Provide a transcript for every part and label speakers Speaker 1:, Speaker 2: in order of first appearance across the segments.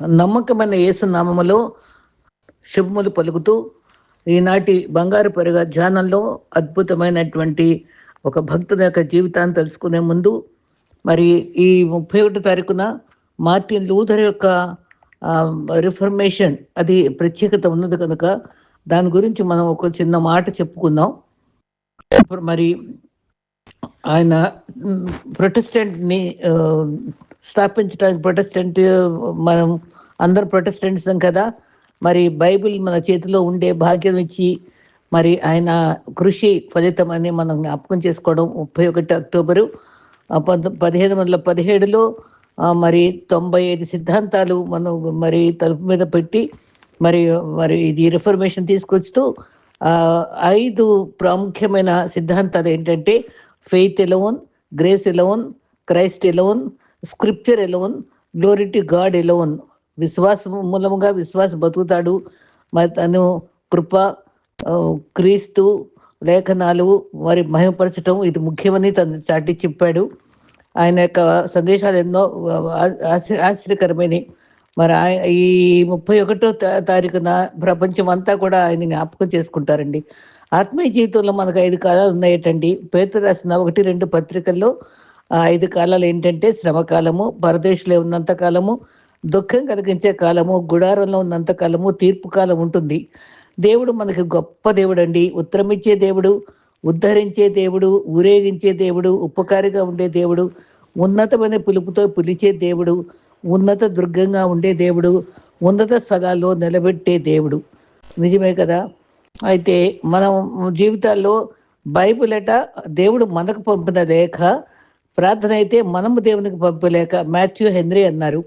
Speaker 1: నమ్మకమైన యేసు నామములో శుభములు పలుకుతూ ఈనాటి బంగారు పరుగ ధ్యానంలో అద్భుతమైనటువంటి ఒక భక్తుని యొక్క జీవితాన్ని తెలుసుకునే ముందు మరి ఈ ముప్పై ఒకటో తారీఖున మార్టిన్ లూథర్ యొక్క రిఫర్మేషన్ అది ప్రత్యేకత ఉన్నది కనుక దాని గురించి మనం ఒక చిన్న మాట చెప్పుకుందాం. ఇప్పుడు మరి ఆయన ప్రొటెస్టెంట్ని స్థాపించడానికి ప్రొటెస్టెంట్ మనం అందరు ప్రొటెస్టెంట్స్ కదా. మరి బైబిల్ మన చేతిలో ఉండే భాగ్యం ఇచ్చి మరి ఆయన కృషి ఫలితం అని మనం జ్ఞాపకం చేసుకోవడం ముప్పై ఒకటి అక్టోబరు ఆ, పదిహేను వందల పదిహేడులో మరి తొంభై ఐదు సిద్ధాంతాలు మనం మరి తలుపు మీద పెట్టి మరి మరి ఇది రిఫర్మేషన్ తీసుకొస్తూ ఐదు ప్రాముఖ్యమైన సిద్ధాంతాలు ఏంటంటే faith alone grace alone Christ alone scripture alone glory to God alone. విశ్వాసం మూలముగా విశ్వాస బతుకుతాడు. మరి తను కృప క్రీస్తు లేఖనాలు మరి మహిమపరచడం ఇది ముఖ్యమని తను చాటి చెప్పాడు. ఆయన యొక్క సందేశాలు ఎన్నో ఆ- ఆశ్చర్యకరమైనవి. మరి ఆయ- ఈ ముప్పై ఒకటో తారీఖున ప్రపంచం అంతా కూడా ఆయన జ్ఞాపకం చేసుకుంటారండి. ఆత్మీయ జీవితంలో మనకు ఐదు కాలాలు ఉన్నాయటండి. పేరు రాసిన ఒకటి రెండు పత్రికల్లో ఆ ఐదు కాలాలు ఏంటంటే శ్రమకాలము పరదేశంలో ఉన్నంత కాలము దుఃఖం కలిగించే కాలము గుడారంలో ఉన్నంత కాలము తీర్పు కాలం ఉంటుంది. దేవుడు మనకి గొప్ప దేవుడు అండి ఉత్తరమిచ్చే దేవుడు ఉద్ధరించే దేవుడు ఊరేగించే దేవుడు ఉపకారిగా ఉండే దేవుడు ఉన్నతమైన పిలుపుతో పిలిచే దేవుడు ఉన్నత దుర్గంగా ఉండే దేవుడు ఉన్నత స్థలాల్లో నిలబెట్టే దేవుడు. నిజమే కదా? అయితే మనం జీవితాల్లో బైబిల్ అట దేవుడు మనకు పంపిన లేఖ ప్రార్థన అయితే మనము దేవునికి పంపలేక మాథ్యూ హెన్రీ అన్నారు.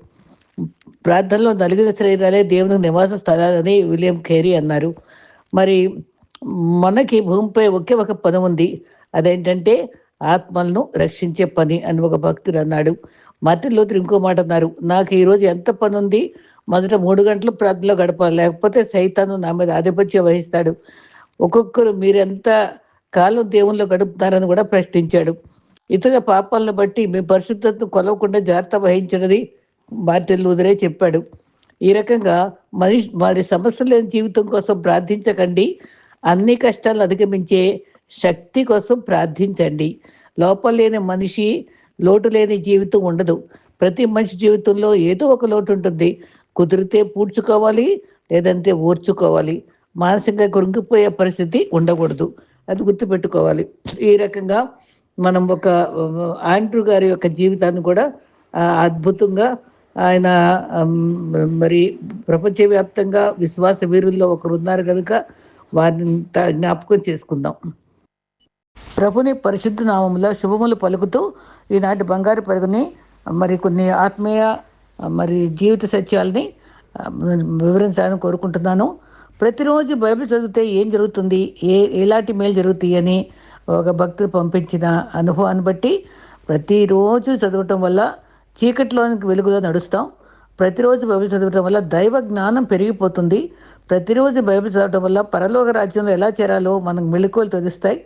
Speaker 1: ప్రార్థనలో నలిగిన శరీరాలే దేవునికి నివాస స్థలాలని విలియం కేరీ అన్నారు. మరి మనకి భూమిపై ఒకే ఒక పని ఉంది. అదేంటంటే ఆత్మలను రక్షించే పని అని ఒక భక్తుడు అన్నాడు. మార్టిన్ లోతురు ఇంకో మాట అన్నారు. నాకు ఈరోజు ఎంత పని ఉంది? మొదట మూడు గంటలు ప్రార్థనలో గడపాలి. లేకపోతే సైతాను నా మీద ఆధిపత్యం వహిస్తాడు. ఒక్కొక్కరు మీరెంత కాలం దేవుల్లో గడుపుతారని కూడా ప్రశ్నించాడు. ఇతర పాపాలను బట్టి మీ పరిశుద్ధతను కొలవకుండా జాగ్రత్త వహించినది మార్టిన్ లూదరే చెప్పాడు. ఈ రకంగా మనిషి వారి సమస్య లేని జీవితం కోసం ప్రార్థించకండి. అన్ని కష్టాలను అధిగమించే శక్తి కోసం ప్రార్థించండి. లోపం లేని మనిషి లోటు లేని జీవితం ఉండదు. ప్రతి మనిషి జీవితంలో ఏదో ఒక లోటు ఉంటుంది. కుదిరితే పూడ్చుకోవాలి లేదంటే ఓర్చుకోవాలి. మానసికంగా కృంగిపోయే పరిస్థితి ఉండకూడదు. అది గుర్తుపెట్టుకోవాలి. ఈ రకంగా మనం ఒక ఆండ్రూ గారి యొక్క జీవితాన్ని కూడా అద్భుతంగా ఆయన మరి ప్రపంచవ్యాప్తంగా విశ్వాస వీరుల్లో ఒకరు ఉన్నారు కనుక వారిని జ్ఞాపకం చేసుకుందాం. ప్రభుని పరిశుద్ధ నామంలో శుభములు పలుకుతూ ఈనాటి బంగారు పరుగుని మరి కొన్ని ఆత్మీయ మరి జీవిత సత్యాలని వివరించాలని కోరుకుంటున్నాను. ప్రతిరోజు బైబిల్ చదివితే ఏం జరుగుతుంది? ఏ ఎలాంటి మేలు జరుగుతాయి అని ఒక భక్తులు పంపించిన అనుభవాన్ని బట్టి ప్రతిరోజు చదవటం వల్ల చీకటిలోనికి వెలుగులో నడుస్తాం. ప్రతిరోజు బైబిల్ చదవటం వల్ల దైవ జ్ఞానం పెరిగిపోతుంది. ప్రతిరోజు బైబిల్ చదవటం వల్ల పరలోక రాజ్యంలో ఎలా చేరాలో మనకు మెళుకువలు తెలుస్తాయి.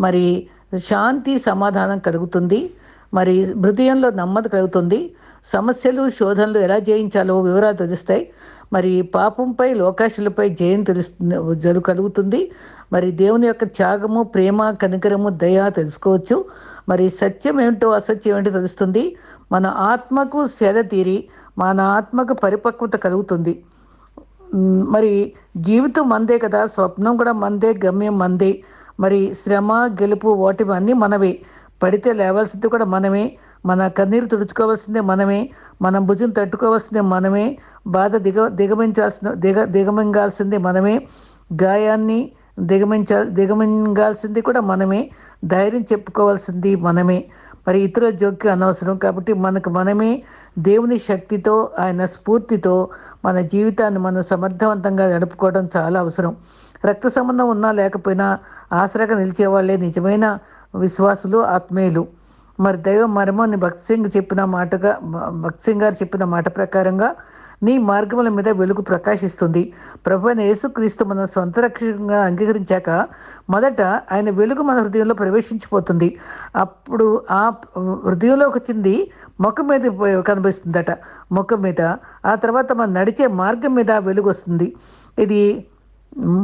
Speaker 1: మరి శాంతి సమాధానం కలుగుతుంది. మరి హృదయంలో నెమ్మది కలుగుతుంది. సమస్యలు శోధనలు ఎలా జయించాలో వివరాలు తెలుస్తాయి. మరి పాపంపై లోకాశులపై జయం తెలుస్తుంది జరు కలుగుతుంది. మరి దేవుని యొక్క త్యాగము ప్రేమ కనికరము దయ తెలుసుకోవచ్చు. మరి సత్యం ఏమిటో అసత్యం ఏంటో తెలుస్తుంది. మన ఆత్మకు సేద తీరి మన ఆత్మకు పరిపక్వత కలుగుతుంది. మరి జీవితం మందే కదా స్వప్నం కూడా మందే గమ్యం మందే. మరి శ్రమ గెలుపు ఓటమి అన్నీ మనవే. పడితే లేవాల్సింది కూడా మనమే. మన కన్నీరు తుడుచుకోవాల్సిందే మనమే మన భుజం తట్టుకోవాల్సిందే మనమే బాధ దిగ దిగమించాల్సిన దిగ దిగమింగాల్సిందే మనమే గాయాన్ని దిగమించా దిగమింగాల్సింది కూడా మనమే ధైర్యం చెప్పుకోవాల్సింది మనమే. మరి ఇతర జోక్యం అనవసరం కాబట్టి మనకు మనమే దేవుని శక్తితో ఆయన స్ఫూర్తితో మన జీవితాన్ని మనం సమర్థవంతంగా నడుపుకోవడం చాలా అవసరం. రక్త సంబంధం ఉన్నా లేకపోయినా ఆసరాగా నిలిచేవాళ్ళే నిజమైన విశ్వాసులు ఆత్మీయులు. మరి దైవ మర్మాన్ని భక్త్ సింగ్ చెప్పిన మాటగా భక్త్ సింగ్ గారు చెప్పిన మాట ప్రకారంగా నీ మార్గముల మీద వెలుగు ప్రకాశిస్తుంది. ప్రభు అయిన యేసుక్రీస్తు మన సొంత రక్షణగా అంగీకరించాక మొదట ఆయన వెలుగు మన హృదయంలో ప్రవేశించిపోతుంది. అప్పుడు ఆ హృదయంలోకి వచ్చింది ముఖం మీద కనిపిస్తుందట ముఖం మీద ఆ తర్వాత మనం నడిచే మార్గం మీద వెలుగు వస్తుంది. ఇది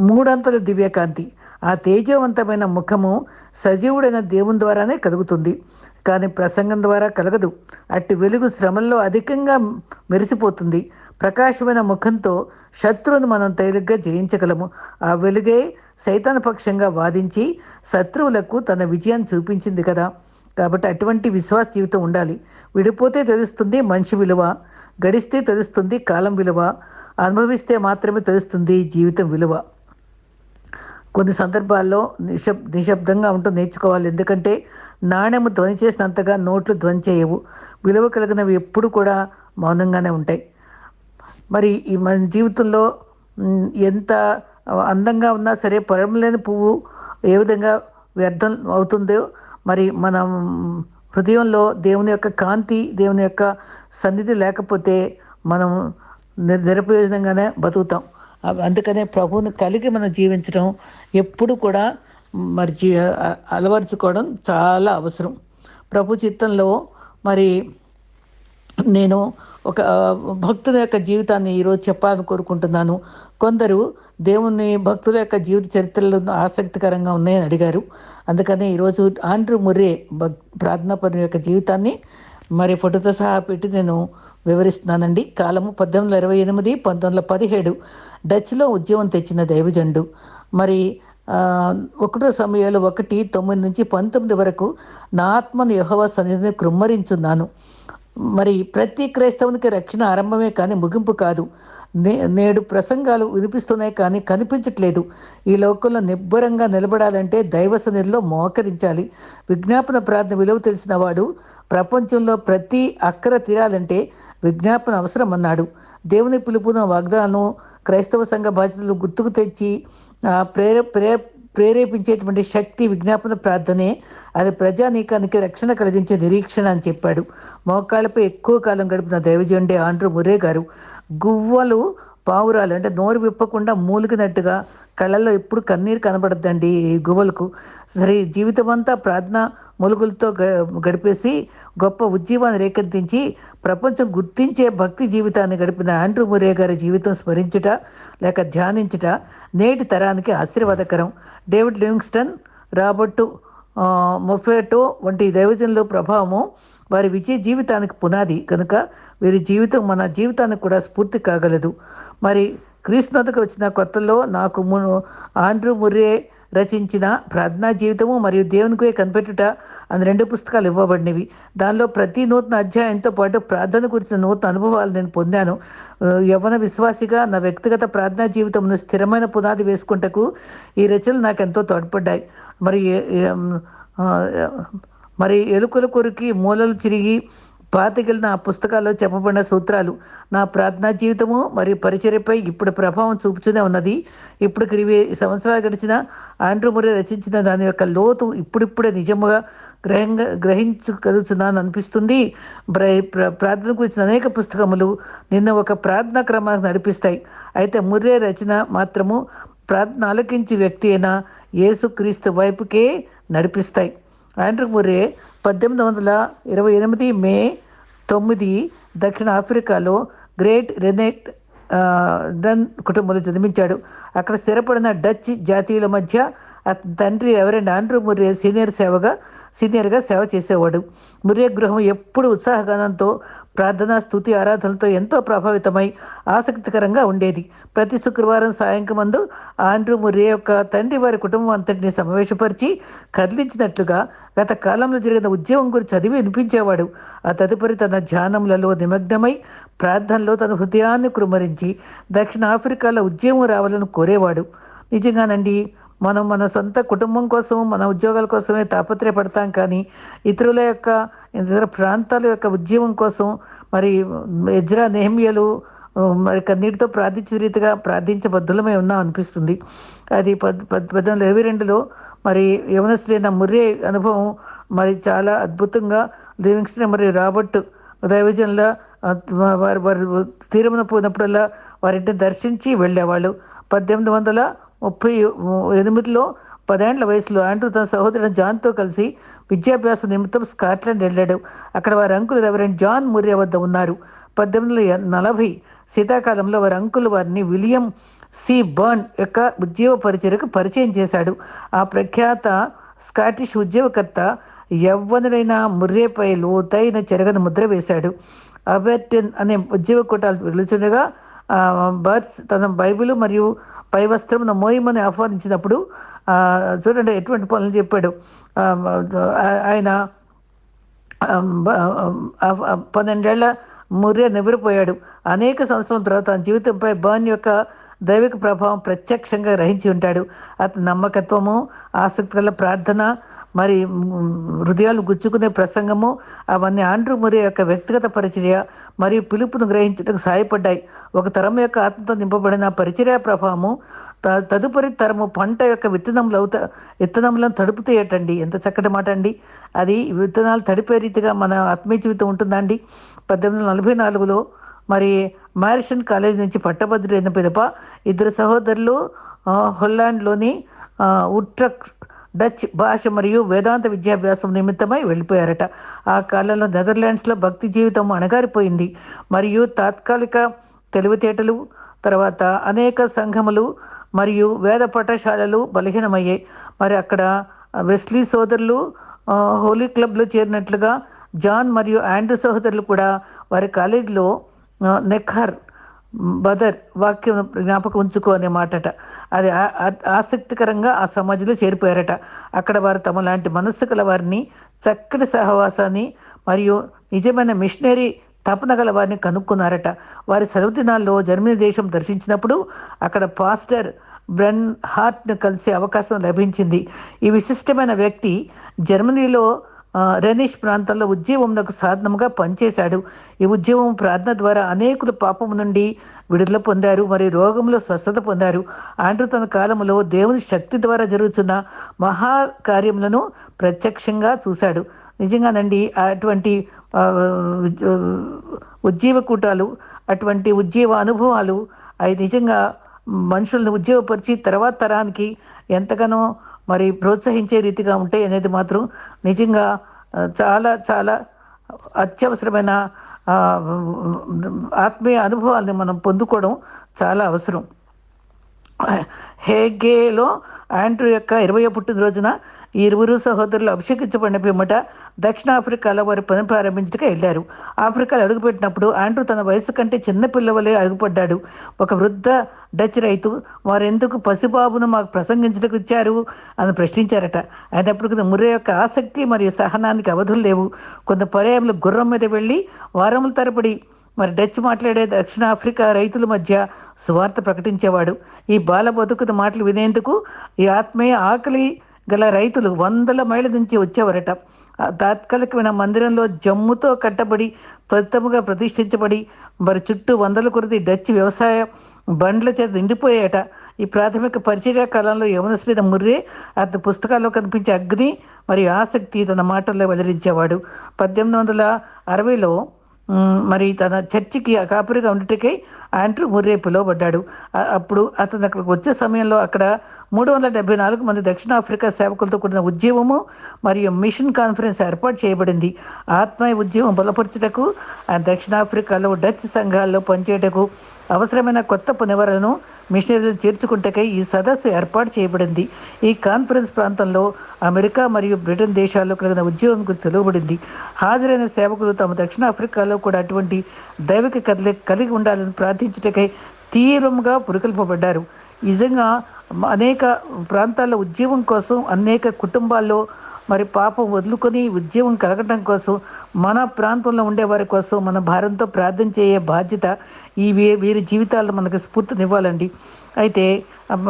Speaker 1: మూడంతల దివ్యకాంతి. ఆ తేజవంతమైన ముఖము సజీవుడైన దేవుని ద్వారానే కలుగుతుంది. కానీ ప్రసంగం ద్వారా కలగదు. అట్టి వెలుగు శ్రమల్లో అధికంగా మెరిసిపోతుంది. ప్రకాశమైన ముఖంతో శత్రువును మనం తేలిగ్గా జయించగలము. ఆ వెలుగే సైతానపక్షంగా వాదించి శత్రువులకు తన విజయాన్ని చూపించింది కదా. కాబట్టి అటువంటి విశ్వాస జీవితం ఉండాలి. విడిపోతే తెలుస్తుంది మనిషి విలువ గడిస్తే తెలుస్తుంది కాలం విలువ అనుభవిస్తే మాత్రమే తెలుస్తుంది జీవితం విలువ. కొన్ని సందర్భాల్లో నిశబ్ నిశ్శబ్దంగా ఉంటూ నేర్చుకోవాలి. ఎందుకంటే నాణ్యము ధ్వని చేసినంతగా నోట్లు ధ్వని చేయవు విలువ కలిగినవి ఎప్పుడు కూడా మౌనంగానే ఉంటాయి. మరి ఈ మన జీవితంలో ఎంత అందంగా ఉన్నా సరే పొలం లేని పువ్వు ఏ విధంగా వ్యర్థం అవుతుందో మరి మనం హృదయంలో దేవుని యొక్క కాంతి దేవుని యొక్క సన్నిధి లేకపోతే మనం నిరపయోజనంగానే నిరప్రయోజనంగానే బతుకుతాం అందుకనే ప్రభువుని కలిగి మనం జీవించడం ఎప్పుడు కూడా మరి అలవరుచుకోవడం చాలా అవసరం. ప్రభు చిత్తంలో మరి నేను ఒక భక్తుల యొక్క జీవితాన్ని ఈరోజు చెప్పాలని కోరుకుంటున్నాను. కొందరు దేవుని భక్తుల యొక్క జీవిత చరిత్రలు ఆసక్తికరంగా ఉన్నాయని అడిగారు. అందుకని ఈరోజు ఆండ్రూ ముర్రే భక్ ప్రార్థనాపరుని యొక్క జీవితాన్ని మరి ఫోటోతో సహా పెట్టి నేను వివరిస్తున్నానండి. కాలము పద్దెనిమిది వందల ఇరవై ఎనిమిది పంతొమ్మిది వందల పదిహేడు డచ్లో ఉద్యోగం తెచ్చిన దైవజండు. మరి ఒకటో సమయాలు ఒకటి తొమ్మిది నుంచి పంతొమ్మిది వరకు నా ఆత్మను యహోవ సన్నిధిని కృమ్మరించున్నాను. మరి ప్రతి క్రైస్తవునికి రక్షణ ఆరంభమే కానీ ముగింపు కాదు. నే నేడు ప్రసంగాలు వినిపిస్తున్నాయి కానీ కనిపించట్లేదు. ఈ లోకంలో నిబ్బరంగా నిలబడాలంటే దైవ సన్నిధిలో మోకరించాలి. విజ్ఞాపన ప్రార్థన విలువ తెలిసిన వాడు ప్రపంచంలో ప్రతి అక్కర తీరాలంటే విజ్ఞాపన అవసరం అన్నాడు. దేవుని పిలుపున వాగ్దానం క్రైస్తవ సంఘ బాధ్యతలు గుర్తుకు తెచ్చి ప్రేర ప్రేరే ప్రే ప్రేరేపించేటువంటి శక్తి విజ్ఞాపన ప్రార్థనే అది ప్రజానీకానికి రక్షణ కలిగించే నిరీక్షణ అని చెప్పాడు. మోకాళ్ళపై ఎక్కువ కాలం గడిపిన దైవజండే ఆండ్రూ మురే గారు గువ్వలు పావురాలు అంటే నోరు విప్పకుండా మూలిగినట్టుగా కళ్ళల్లో ఎప్పుడు కన్నీరు కనబడద్దండి ఈ గువ్వలకు. సరే జీవితం అంతా ప్రార్థన మొలుగులతో గ- గడిపేసి గొప్ప ఉజ్జీవాన్ని రేకెత్తించి ప్రపంచం గుర్తించే భక్తి జీవితాన్ని గడిపిన ఆండ్రూ మురే గారి జీవితం స్మరించుట లేక ధ్యానించుట నేటి తరానికి ఆశీర్వాదకరం. డేవిడ్ లివింగ్స్టన్ రాబర్టు మొఫేటో వంటి దైవజనుల ప్రభావము వారి విజయ జీవితానికి పునాది. కనుక వీరి జీవితం మన జీవితానికి కూడా స్ఫూర్తి కాగలదు. మరి క్రీస్తునతకు వచ్చిన కొత్తలో నాకు ఆండ్రూ ముర్రే రచించిన ప్రార్థనా జీవితము మరియు దేవునికే కనిపెట్టుట అని రెండు పుస్తకాలు ఇవ్వబడినవి. దానిలో ప్రతి నూతన అధ్యాయంతో పాటు ప్రార్థన గురించిన నూతన అనుభవాలు నేను పొందాను. యవ్వన విశ్వాసిగా నా వ్యక్తిగత ప్రార్థనా జీవితంలో స్థిరమైన పునాది వేసుకుంటకు ఈ రచనలు నాకు ఎంతో తోడ్పడ్డాయి. మరి మరి ఎలుకల కొరికి మూలలు చిరిగి పాతికెళ్ళిన ఆ పుస్తకాల్లో చెప్పబడిన సూత్రాలు నా ప్రార్థనా జీవితము మరియు పరిచర్యపై ఇప్పుడు ప్రభావం చూపుతూనే ఉన్నది. ఇప్పుడు ఇరవై సంవత్సరాలు గడిచిన ఆండ్రూ మురే రచించిన దాని యొక్క లోతు ఇప్పుడిప్పుడే నిజముగా గ్రహంగా గ్రహించగలుగుతున్నాను అనిపిస్తుంది. ప్ర- ప్రార్థన గురించిన అనేక పుస్తకములు నిన్న ఒక ప్రార్థనా క్రమానికి నడిపిస్తాయి. అయితే ముర్రే రచన మాత్రము ప్రార్థన ఆలకించి వ్యక్తి అయిన యేసుక్రీస్తు వైపుకే నడిపిస్తాయి. ఆండ్రూ ముర్రే పద్దెనిమిది వందల ఇరవై ఎనిమిది మే తొమ్మిది దక్షిణ ఆఫ్రికాలో గ్రేట్ రెనెట్ డన్ కుటుంబంలో జన్మించాడు. అక్కడ స్థిరపడిన డచ్ జాతీయుల మధ్య తండ్రి ఎవరైనా ఆండ్రూ ముర్రే సీనియర్ సేవగా సీనియర్గా సేవ చేసేవాడు. ముర్రే గృహం ఎప్పుడు ఉత్సాహగానంతో ప్రార్థన స్థుతి ఆరాధనలతో ఎంతో ప్రభావితమై ఆసక్తికరంగా ఉండేది. ప్రతి శుక్రవారం సాయంత్రం ఆండ్రూ ముర్రే యొక్క తండ్రి వారి కుటుంబం అంతటిని సమావేశపరిచి కదిలించినట్లుగా గత కాలంలో జరిగిన ఉద్యమం గురించి చదివి వినిపించేవాడు. ఆ తదుపరి తన ధ్యానములలో నిమగ్నమై ప్రార్థనలో తన హృదయాన్ని కురుమరించి దక్షిణ ఆఫ్రికాలో ఉద్యమం రావాలని కోరేవాడు. నిజంగానండి మనం మన సొంత కుటుంబం కోసం మన ఉద్యోగాల కోసమే తాపత్రయపడతాం కానీ ఇతరుల యొక్క ఇతర ప్రాంతాల యొక్క ఉద్యమం కోసం మరి ఎజ్రా నెహమియలు మరి కన్నీటితో ప్రార్థించిన రీతిగా ప్రార్థించబద్ధులమై ఉన్నాం అనిపిస్తుంది. అది పద్ పద్దెనిమిది వందల ఇరవై రెండులో మరి యవనస్తులైన ముర్రే అనుభవం మరి చాలా అద్భుతంగా లివింగ్స్టన్ మరియు రాబర్ట్ దైవజనుల వారు వారు తీరమున పోయినప్పుడల్లా వారింటిని దర్శించి వెళ్ళేవాళ్ళు. పద్దెనిమిది వందల ముప్పై ఎనిమిదిలో పదేండ్ల వయసులో ఆండ్రూ తన సహోదరుడు జాన్తో కలిసి విద్యాభ్యాస నిమిత్తం స్కాట్లాండ్ వెళ్ళాడు. అక్కడ వారి అంకులు రెవరెండ్ జాన్ మురియా వద్ద ఉన్నారు. పద్దెనిమిది వందల నలభై శీతాకాలంలో వారి అంకుల్ వారిని విలియం సి. బర్న్ యొక్క ఉద్యోగ పరిచయకు పరిచయం చేశాడు. ఆ ప్రఖ్యాత స్కాటిష్ ఉద్యోగకర్త యవ్వనుడైన ముర్రేపై లోతైన చెరగని ముద్ర వేశాడు. అబెర్టన్ అనే ఉద్యోగ కూటాలు వెలుచుండగా బర్డ్స్ తన బైబిల్ మరియు పై వస్త్రమును మోయమని ఆహ్వానించినప్పుడు చూడండి ఎటువంటి పనులు చెప్పాడు. ఆయన పన్నెండేళ్ళ ముర్రే నివ్వరిపోయాడు. అనేక సంవత్సరాల తర్వాత తన జీవితంపై బర్న్ యొక్క దైవిక ప్రభావం ప్రత్యక్షంగా గ్రహించి ఉంటాడు. అతని నమ్మకత్వము ఆసక్తి గల ప్రార్థన మరి హృదయాలు గుచ్చుకునే ప్రసంగము అవన్నీ ఆండ్రూ మురే యొక్క వ్యక్తిగత పరిచర్య మరియు పిలుపును గ్రహించడానికి సహాయపడ్డాయి. ఒక తరం యొక్క ఆత్మతో నింపబడిన పరిచర్య ప్రభావము త- తదుపరి తరము పంట యొక్క విత్తనములు అవుత విత్తనములను తడుపుతాయటండి ఎంత చక్కటి మాట అండి. అది విత్తనాలు తడిపే రీతిగా మన ఆత్మీయ జీవితం ఉంటుందండి. పద్దెనిమిది వందల నలభై నాలుగులో మరి మారిషన్ కాలేజ్ నుంచి పట్టభద్రుడైన పిదప ఇద్దరు సహోదరులు హొల్లాండ్లోని ఉట్రక్ డచ్ భాష మరియు వేదాంత విద్యాభ్యాసం నిమిత్తమై వెళ్ళిపోయారట. ఆ కాలంలో నెదర్లాండ్స్లో భక్తి జీవితం అణగారిపోయింది. మరియు తాత్కాలిక తెలివితేటలు తర్వాత అనేక సంఘములు మరియు వేద పాఠశాలలు బలహీనమయ్యాయి. మరి అక్కడ వెస్లీ సోదరులు హోలీ క్లబ్లో చేరినట్లుగా జాన్ మరియు ఆండ్రూ సహోదరులు కూడా వారి కాలేజీలో ఆ, నెఖర్ బదర్ వాక్యం జ్ఞాపకం ఉంచుకో అనే మాటట. అది ఆసక్తికరంగా ఆ సమాజంలో చేరిపోయారట. అక్కడ వారు తమ లాంటి మనస్సు గల వారిని చక్కటి సహవాసాన్ని మరియు నిజమైన మిషనరీ తపన గల వారిని కనుక్కున్నారట. వారి సెలవుదినాల్లో జర్మనీ దేశం దర్శించినప్పుడు అక్కడ పాస్టర్ బ్రెన్ హార్ట్ను కలిసే అవకాశం లభించింది. ఈ విశిష్టమైన వ్యక్తి జర్మనీలో రనీష్ ప్రాంతంలో ఉద్యమంకు సాధనముగా పనిచేశాడు. ఈ ఉద్యమం ప్రార్థన ద్వారా అనేకులు పాపము నుండి విడుదల పొందారు మరియు రోగంలో స్వస్థత పొందారు. ఆండ్రు తన కాలంలో దేవుని శక్తి ద్వారా జరుగుతున్న మహాకార్యములను ప్రత్యక్షంగా చూశాడు. నిజంగానండి అటువంటి ఉజ్జీవ కూటాలు అటువంటి ఉజ్జీవ అనుభవాలు అవి నిజంగా మనుషులను ఉద్యోగపరిచి తర్వాత తరానికి ఎంతగానో మరి ప్రోత్సహించే రీతిగా ఉంటాయి అనేది మాత్రం నిజంగా చాలా చాలా అత్యవసరమైన ఆత్మీయ అనుభవాల్ని మనం పొందుకోవడం చాలా అవసరం. హేగేలో ఆండ్రూ యొక్క ఇరవై పుట్టినరోజున ఈ ఇరువురు సహోదరులు అభిషేకించబడిన పిమ్మట దక్షిణాఫ్రికాలో వారి పని ప్రారంభించడానికి వెళ్ళారు. ఆఫ్రికాలో అడుగుపెట్టినప్పుడు ఆండ్రూ తన వయసు కంటే చిన్న పిల్లవలే అడుగుపడ్డాడు ఒక వృద్ధ డచ్ రైతు వారెందుకు పసిబాబును మాకు ప్రసంగించడానికి ఇచ్చారు? అని ప్రశ్నించారట. అయినప్పటికీ ముర్రే యొక్క ఆసక్తి మరియు సహనానికి అవధులు లేవు. కొంత పర్యాయంలో గుర్రం మీద వెళ్ళి వారముల తరబడి మరి డచ్ మాట్లాడే దక్షిణాఫ్రికా రైతుల మధ్య సువార్త ప్రకటించేవాడు. ఈ బాల బతుకుత మాటలు వినేందుకు ఈ ఆత్మీయ ఆకలి గల రైతులు వందల మైళ్ళ నుంచి వచ్చేవారట. తాత్కాలికమైన మందిరంలో జమ్ముతో కట్టబడి త్వరితముగా ప్రతిష్ఠించబడి మరి చుట్టూ వందల కొరది డచ్ వ్యవసాయ బండ్ల చేత నిండిపోయాయట. ఈ ప్రాథమిక పరిచర్య కాలంలో యవనశ్రీత ముర్రే అతని పుస్తకాల్లో కనిపించే అగ్ని మరియు ఆసక్తి తన మాటల్లో వెల్లడించేవాడు. పద్దెనిమిది వందల అరవైలో మరి తన చర్చికి కాపురిగా ఉండటకై ఆండ్రూ ముర్రే పిలువబడ్డాడు అప్పుడు అతను అక్కడికి వచ్చే సమయంలో అక్కడ మూడు వందల డెబ్బై నాలుగు మంది దక్షిణాఫ్రికా సేవకులతో కూడిన ఉద్యమము మరియు మిషన్ కాన్ఫరెన్స్ ఏర్పాటు చేయబడింది. ఆత్మీయ ఉద్యమం బలపరచుటకు ఆ దక్షిణాఫ్రికాలో డచ్ సంఘాల్లో పనిచేయటకు అవసరమైన కొత్త పునవరలను మిషనరీలను చేర్చుకుంటకై ఈ సదస్సు ఏర్పాటు చేయబడింది. ఈ కాన్ఫరెన్స్ ప్రాంతంలో అమెరికా మరియు బ్రిటన్ దేశాల్లో కలిగిన ఉద్యోగం గురించి తెలువబడింది. హాజరైన సేవకులు తమ దక్షిణాఫ్రికాలో కూడా అటువంటి దైవిక కదలి కలిగి ఉండాలని ప్రార్థించుటకై తీవ్రంగా పురికల్పబడ్డారు. నిజంగా అనేక ప్రాంతాల్లో ఉద్యమం కోసం అనేక కుటుంబాల్లో మరి పాపం వదులుకొని ఉద్యమం కలగటం కోసం మన ప్రాంతంలో ఉండే వారి కోసం మన భారంతో ప్రార్థన చేయే బాధ్యత ఈ వీ- వీరి జీవితాల్లో మనకు స్ఫూర్తినివ్వాలండి. అయితే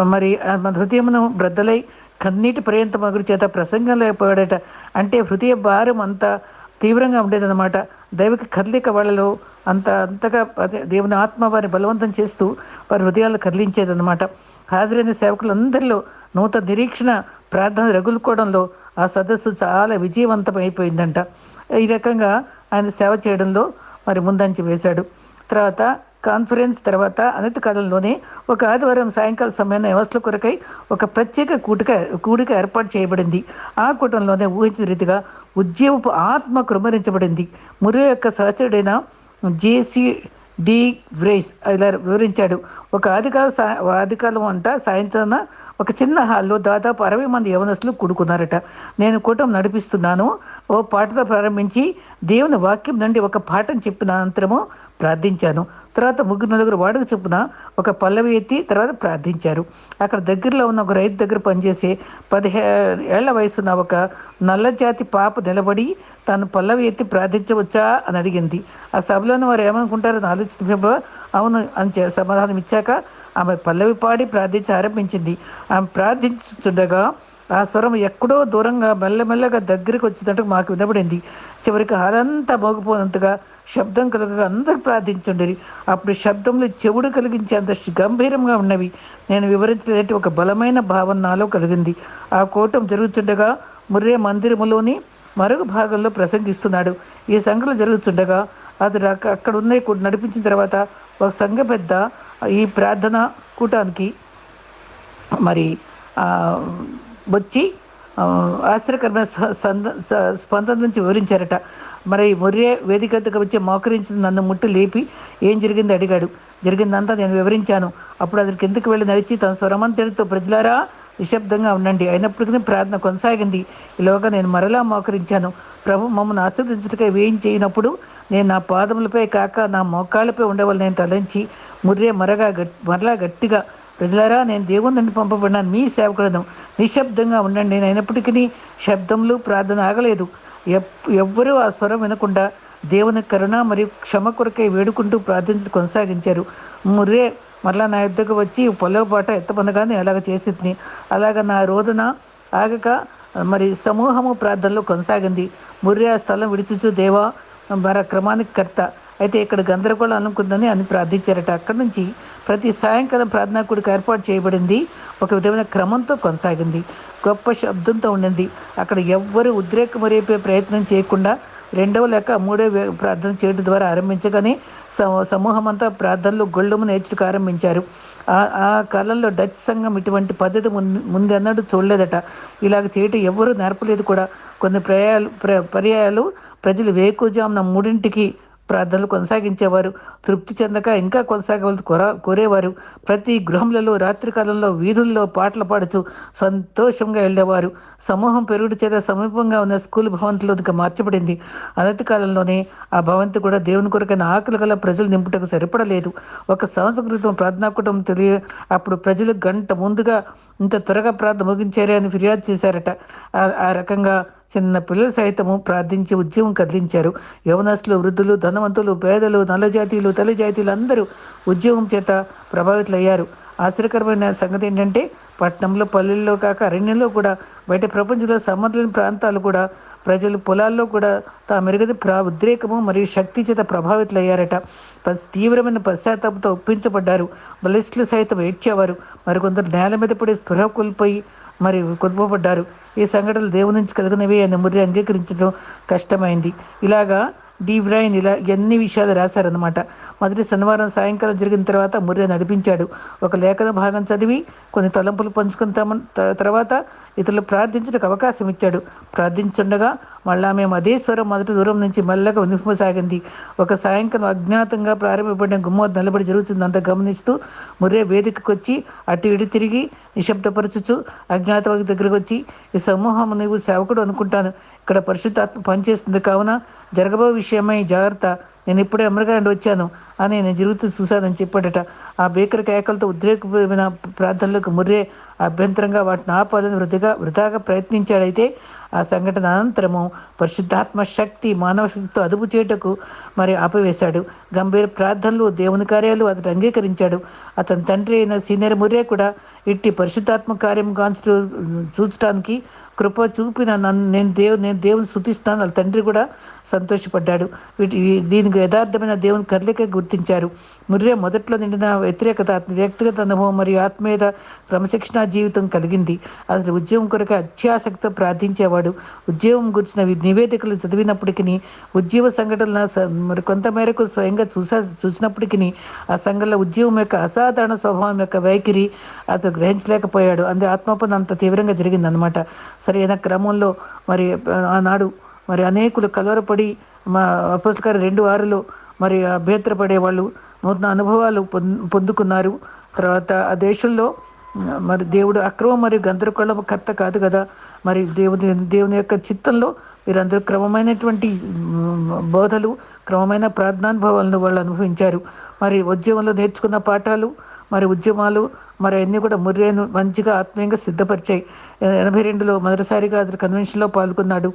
Speaker 1: మరి మన హృదయమును బ్రద్దలై కన్నీటి పర్యంత మగుడి చేత ప్రసంగం లేకపోయాడట అంటే హృదయ భారం అంతా తీవ్రంగా ఉండేదన్నమాట. దైవిక కదలిక వాళ్ళలో అంత అంతగా దేవుని ఆత్మ వారిని బలవంతం చేస్తూ వారి హృదయాలు కదిలించేదన్నమాట. హాజరైన సేవకులందరిలో నూతన నిరీక్షణ ప్రార్థన రగులుకోవడంలో ఆ సదస్సు చాలా విజయవంతం అయిపోయిందంట ఈ రకంగా ఆయన సేవ చేయడంలో మరి ముందంచి వేశాడు. తర్వాత కాన్ఫరెన్స్ తర్వాత అనతి కాలంలోనే ఒక ఆదివారం సాయంకాల సమయాన్ని వ్యవస్థల కొరకై ఒక ప్రత్యేక కూటిక కూడిక ఏర్పాటు చేయబడింది. ఆ కూటంలోనే ఊహించిన రీతిగా ఉద్యమపు ఆత్మ కృమరించబడింది. మురే యొక్క సహచరుడైన జేసీ డి వ్రేస్ ఇలా వివరించాడు. ఒక ఆదికాల సా ఆదికాలం అంట సాయంత్రాన ఒక చిన్న హాల్లో దాదాపు అరవై మంది యవనస్తులు కూడుకున్నారట. నేను కూటం నడిపిస్తున్నాను. ఓ పాటతో ప్రారంభించి దేవుని వాక్యం నుండి ఒక పాఠం చెప్పిన అనంతరము ప్రార్థించాను. తర్వాత ముగ్గురు నలుగురు వాడుకు చొప్పున ఒక పల్లవి ఎత్తి తర్వాత ప్రార్థించారు. అక్కడ దగ్గరలో ఉన్న ఒక రైతు దగ్గర పనిచేసే పదిహే ఏళ్ళ వయసున్న ఒక నల్లజాతి పాప నిలబడి తాను పల్లవి ఎత్తి ప్రార్థించవచ్చా అని అడిగింది. ఆ సభలోని వారు ఏమనుకుంటారని ఆలోచించినప్పుడు అవును అని సమాధానం ఇచ్చాక ఆమె పల్లవి పాడి ప్రార్థించి ఆరంభించింది. ఆమె ప్రార్థించుండగా ఆ స్వరం ఎక్కడో దూరంగా మెల్లమెల్లగా దగ్గరికి వచ్చినట్టు మాకు వినబడింది. చివరికి అదంతా మోగిపోయినంతగా శబ్దం కలగగా అందరూ ప్రార్థించుండేది. అప్పుడు శబ్దంలో చెవుడు కలిగించేంత గంభీరంగా ఉన్నవి. నేను వివరించలేటి ఒక బలమైన భావన నాలో కలిగింది. ఆ కూటం జరుగుతుండగా ముర్రే మందిరములోని మరొక భాగంలో ప్రసంగిస్తున్నాడు. ఈ సంఘటన జరుగుతుండగా అది అక్కడ ఉన్న నడిపించిన తర్వాత ఒక సంఘ పెద్ద ఈ ప్రార్థన కూటానికి మరి వచ్చి ఆశ్చర్యకరమైన సంద- స్పందన నుంచి వివరించారట. మరి మొర్రే వేదికకు వచ్చి మోకరించింది నన్ను ముట్టి లేపి ఏం జరిగింది అడిగాడు. జరిగిందంతా నేను వివరించాను. అప్పుడు అది కిందకి వెళ్ళి నడిచి తన స్వరమంతటితో ప్రజలారా నిశ్శబ్దంగా ఉండండి. అయినప్పటికీ ప్రార్థన కొనసాగింది. ఈలోగా నేను మరలా మోకరించాను. ప్రభు మమ్మల్ని ఆశీర్వదించుటకై వేయం చేయనప్పుడు నేను నా పాదములపై కాక నా మోకాళ్ళపై ఉండవల్ని నేను తలంచి ముర్రే మరగా గట్ మరలా గట్టిగా ప్రజలారా నేను దేవుని నుండి పంపబడినాను మీ సేవకులను నిశ్శబ్దంగా ఉండండి. నేను అయినప్పటికీ శబ్దములు ప్రార్థన ఆగలేదు. ఎవ్వరూ ఆ స్వరం వినకుండా దేవుని కరుణ మరియు క్షమ కొరకై వేడుకుంటూ ప్రార్థించి కొనసాగించారు. ముర్రే మరలా నా యుద్ధకు వచ్చి పొలవపాట ఎత్తపనగానే అలాగ చేసింది. అలాగ నా రోదన ఆగక మరి సమూహము ప్రార్థనలో కొనసాగింది. ముర్రే ఆ స్థలం విడిచుచు దేవా మర క్రమానికి కర్త. అయితే ఇక్కడ గందరగోళం అనుకుందని అని ప్రార్థించారట. అక్కడి నుంచి ప్రతి సాయంకాలం ప్రార్థనా కూడిక ఏర్పాటు చేయబడింది. ఒక విధమైన క్రమంతో కొనసాగింది. గొప్ప శబ్దంతో ఉండింది. అక్కడ ఎవ్వరూ ఉద్రేకం రేపే ప్రయత్నం చేయకుండా రెండవ లేక మూడో ప్రార్థన చేయడం ద్వారా ఆరంభించగానే సమూహం అంతా ప్రార్థనలు గొళ్ళము నేర్చుకు ఆరంభించారు. ఆ ఆ కాలంలో డచ్ సంఘం ఇటువంటి పద్ధతి ముందు ముందన్నట్టు చూడలేదట. ఇలాగ చేయటం ఎవరూ నేర్పలేదు కూడా. కొన్ని ప్రయాలు ప్ర పర్యాయాలు ప్రజలు వేకుజామున మూడింటికి ప్రార్థనలు కొనసాగించేవారు. తృప్తి చెందక ఇంకా కొనసాగవలసి కొర కోరేవారు. ప్రతి గృహంలలో రాత్రికాలంలో వీధుల్లో పాటలు పాడుతూ సంతోషంగా వెళ్ళేవారు. సమూహం పెరుగుడు చేత సమీపంగా ఉన్న స్కూల్ భవంతిలోనికి మార్చబడింది. అనతి కాలంలోనే ఆ భవంతి కూడా దేవుని కొరకైన ఆకలి గల ప్రజలు నింపుటకు సరిపడలేదు. ఒక సంవత్సరం క్రితం ప్రార్థనా కుటుంబం తెలియ అప్పుడు ప్రజలు గంట ముందుగా ఇంత త్వరగా ప్రార్థన ముగించారే అని ఫిర్యాదు చేశారట. ఆ రకంగా చిన్న పిల్లలు సైతము ప్రార్థించి ఉద్యమం కదిలించారు. యవనస్తులు వృద్ధులు ధనవంతులు పేదలు నల్ల జాతీయులు జాతీయులు అందరూ ఉద్యమం చేత ప్రభావితులయ్యారు. ఆశ్చర్యకరమైన సంగతి ఏంటంటే పట్టణంలో పల్లెల్లో కాక అరణ్యంలో కూడా బయట ప్రపంచంలో సమర్థలేని ప్రాంతాలు కూడా ప్రజలు పొలాల్లో కూడా తా మెరుగది ప్రా ఉద్రేకము మరియు శక్తి చేత ప్రభావితులయ్యారట. తీవ్రమైన పశ్చాత్తాపంతో ఒప్పించబడ్డారు. బలిస్టులు సైతం ఏడ్చేవారు. మరికొందరు నేల మీద పడి స్పృహ కోల్పోయి మరి కొనుకోబడ్డారు ఈ సంఘటనలు దేవుని నుంచి కలిగినవి అని మురి అంగీకరించడం కష్టమైంది. ఇలాగా డి ఇలా ఎన్ని విషయాలు రాశారనమాట మొదటి శనివారం సాయంకాలం జరిగిన తర్వాత ముర్రె నడిపించాడు. ఒక లేఖన భాగం చదివి కొన్ని తలంపులు పంచుకుంటామని త- తర్వాత ఇతరులు ప్రార్థించడానికి అవకాశం ఇచ్చాడు. ప్రార్థించుండగా మళ్ళా మేము అదే స్వరం మొదటి దూరం నుంచి మెల్లగా వినిపసాగింది ఒక సాయంకాలం అజ్ఞాతంగా ప్రారంభపడిన గుమ్మ వద్ద నిలబడి జరుగుతుందంతా గమనిస్తూ ముర్రే వేదికకు వచ్చి అటు ఇటు తిరిగి నిశ్శబ్దపరచుచు అజ్ఞాతవాది దగ్గరకు వచ్చి ఈ సమూహం నీవు సేవకుడు అనుకుంటాను. ఇక్కడ పరిశుద్ధాత్మ పనిచేస్తుంది. కావున జరగబో విషయం విషయమై జాగ్రత్త. నేను ఇప్పుడే అమెరికా నుండి వచ్చాను అని నేను జరుగుతూ చూశానని చెప్పాడట. ఆ భీకర కేకలతో ఉద్రేకమైన ప్రార్థనలకు ముర్రే అభ్యంతరంగా వాటిని ఆపాలని వృధిగా వృధాగా ప్రయత్నించాడైతే ఆ సంఘటన అనంతరము పరిశుద్ధాత్మ శక్తి మానవ శక్తితో అదుపు చేయుటకు మరి ఆపివేశాడు. గంభీర ప్రార్థనలు దేవుని కార్యాలు అతను అంగీకరించాడు. అతని తండ్రి అయిన సీనియర్ ముర్రే కూడా ఇట్టి పరిశుద్ధాత్మ కార్యం గాంచు చూచడానికి కృప చూపిన నన్ను నేను దేవు నేను దేవుని శృతిస్తాను వాళ్ళ తండ్రి కూడా సంతోషపడ్డాడు. వీటి దీనికి యథార్థమైన దేవుని కర్లిక గుర్తించారు. ముర్రే మొదట్లో నిండిన వ్యతిరేకత వ్యక్తిగత అనుభవం మరియు ఆత్మీయత క్రమశిక్షణ జీవితం కలిగింది. అతను ఉద్యోగం కొరకు అత్యాసక్తితో ప్రార్థించేవాడు. ఉద్యోగం గురించిన నివేదికలు చదివినప్పటికీ ఉద్యోగ సంఘటనల మరి కొంతమేరకు స్వయంగా చూసా చూసినప్పటికీ ఆ సంఘంలో ఉద్యోగం యొక్క అసాధారణ స్వభావం యొక్క వైఖరి అతను గ్రహించలేకపోయాడు. అందు ఆత్మపన అంత తీవ్రంగా జరిగిందనమాట సరైన క్రమంలో మరి ఆనాడు మరి అనేకులు కలవరపడి మా అపస్కార రెండు ఆరులో మరి అభ్యంతరపడే వాళ్ళు నూతన అనుభవాలు పొందుకున్నారు. తర్వాత ఆ దేశంలో మరి దేవుడు అక్రమం మరియు గందరగోళం కర్త కాదు కదా. మరి దేవుని దేవుని యొక్క చిత్తంలో వీరందరూ క్రమమైనటువంటి బోధలు క్రమమైన ప్రార్థనానుభవాలను వాళ్ళు అనుభవించారు. మరి ఉద్యమంలో నేర్చుకున్న పాఠాలు మరి ఉద్యమాలు మరి అన్నీ కూడా ముర్రేను మంచిగా ఆత్మీయంగా సిద్ధపరిచాయి. ఎనభై రెండులో మొదటిసారిగా అతను కన్వెన్షన్లో పాల్గొన్నాడు.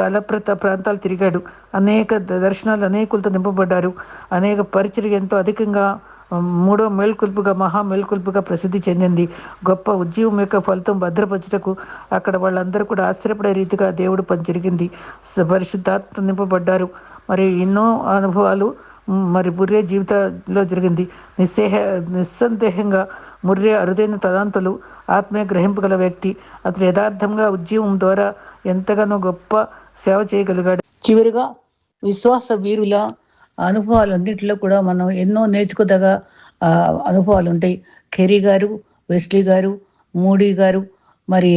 Speaker 1: చాలా ప్రత ప్రాంతాలు తిరిగాడు. అనేక దర్శనాలు అనేకులతో నింపబడ్డారు. అనేక పరిచయం ఎంతో అధికంగా మూడో మేల్కొల్పుగా మహా మేల్కొల్పుగా ప్రసిద్ధి చెందింది. గొప్ప ఉద్యమం యొక్క ఫలితం భద్రపరచుటకు అక్కడ వాళ్ళందరూ కూడా ఆశ్చర్యపడే రీతిగా దేవుడు పని జరిగింది పరిశుద్ధాత్మ నింపబడ్డారు. మరి ఎన్నో అనుభవాలు మరి ముర్రే జీవితంలో జరిగింది. నిస్సేహ నిస్సందేహంగా ముర్రే అరుదైన తదాంతులు ఆత్మీయ గ్రహింపగల వ్యక్తి. అతను యథార్థంగా ఉద్యమం ద్వారా ఎంతగానో గొప్ప సేవ చేయగలిగాడు. చివరిగా విశ్వాస వీరుల అనుభవాలన్నింటిలో కూడా మనం ఎన్నో నేర్చుకోదగ అనుభవాలు ఉంటాయి. కెరీ గారు వెస్లీ గారు మోడీ గారు మరి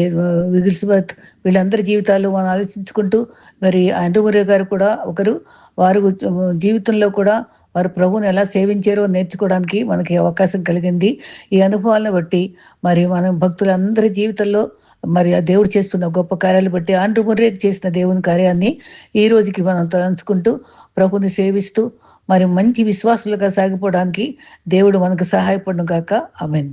Speaker 1: విగిల్స్బర్త్ వీళ్ళందరి జీవితాలు మనం ఆలోచించుకుంటూ మరి ఆండ్రూమరే గారు కూడా ఒకరు వారు జీవితంలో కూడా వారు ప్రభుని ఎలా సేవించారో నేర్చుకోవడానికి మనకి అవకాశం కలిగింది. ఈ అనుభవాలను బట్టి మరి మనం భక్తులందరి జీవితంలో మరి ఆ దేవుడు చేస్తున్న గొప్ప కార్యాలు బట్టి ఆండ్రుముర్రే చేసిన దేవుని కార్యాన్ని ఈ రోజుకి మనం తలంచుకుంటూ ప్రభుని సేవిస్తూ మరి మంచి విశ్వాసులుగా సాగిపోవడానికి దేవుడు మనకు సహాయపడను కాక అమెన్